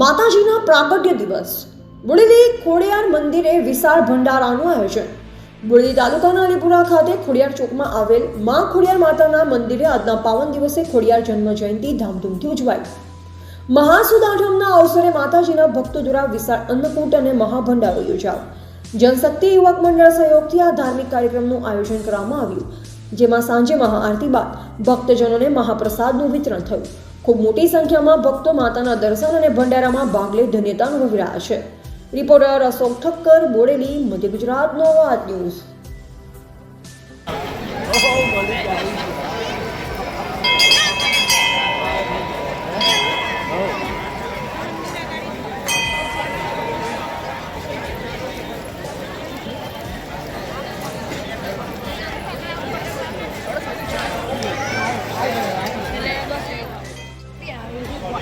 માતાજીના પ્રાગટ્ય દિવસ. બુડેલી ખોડિયાર મંદિરે વિશાળ ભંડારાનું આયોજન. બુડેલી તાલુકાના અલીપુરા ખાતે ખોડિયાર ચોકમાં આવેલ મા ખોડિયાર માતાના મંદિરે આજના પાવન દિવસે ખોડિયાર જન્મ જયંતિ ધામધૂમથી ઉજવાઈ મહાસુદાઠમના અવસરે માતાજીના ભક્તો દ્વારા વિશાળ અન્નકૂટ અને મહાભંડારો યોજાયો. જનશક્તિ યુવક મંડળ સહયોગથી આ ધાર્મિક કાર્યક્રમનું આયોજન કરવામાં આવ્યું. જેમાં સાંજે મહાઆરતી બાદ ભક્તજનોને મહાપ્રસાદનું વિતરણ થયું. ખૂબ મોટી સંખ્યામાં ભક્તો માતાના દર્શન અને ભંડારામાં ભાગ લઈ ધન્યતા અનુભવી રહ્યા છે. રિપોર્ટર અશોક ઠક્કર, બોડેલી, મધ્ય ગુજરાતનો વાત ન્યૂઝ.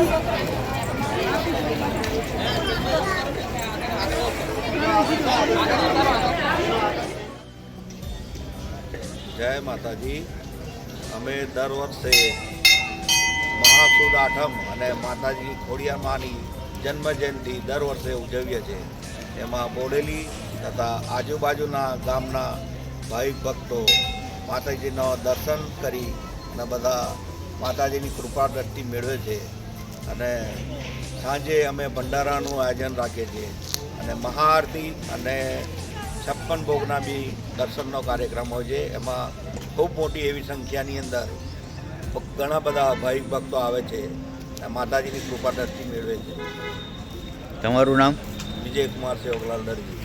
જય માતાજી. અમે દર વર્ષે મહાસુદ આઠમ અને માતાજી ખોડિયામાની જન્મ જયંતિ દર વર્ષે ઉજવીએ છીએ. એમાં બોડેલી તથા આજુબાજુના ગામના ભાઈ ભક્તો માતાજીનો દર્શન કરી અને બધા માતાજીની કૃપા દ્રષ્ટિ મેળવે છે. અને સાંજે અમે ભંડારાનું આયોજન રાખીએ છીએ. અને મહાઆરતી અને છપ્પન ભોગના બી દર્શનનો કાર્યક્રમ હોય છે. એમાં ખૂબ મોટી એવી સંખ્યાની અંદર ઘણા બધા ભાઈ ભક્તો આવે છે અને માતાજીની કૃપા દ્રષ્ટિ મેળવે છે. તમારું નામ? વિજયકુમાર સેવકલાલ દરજી.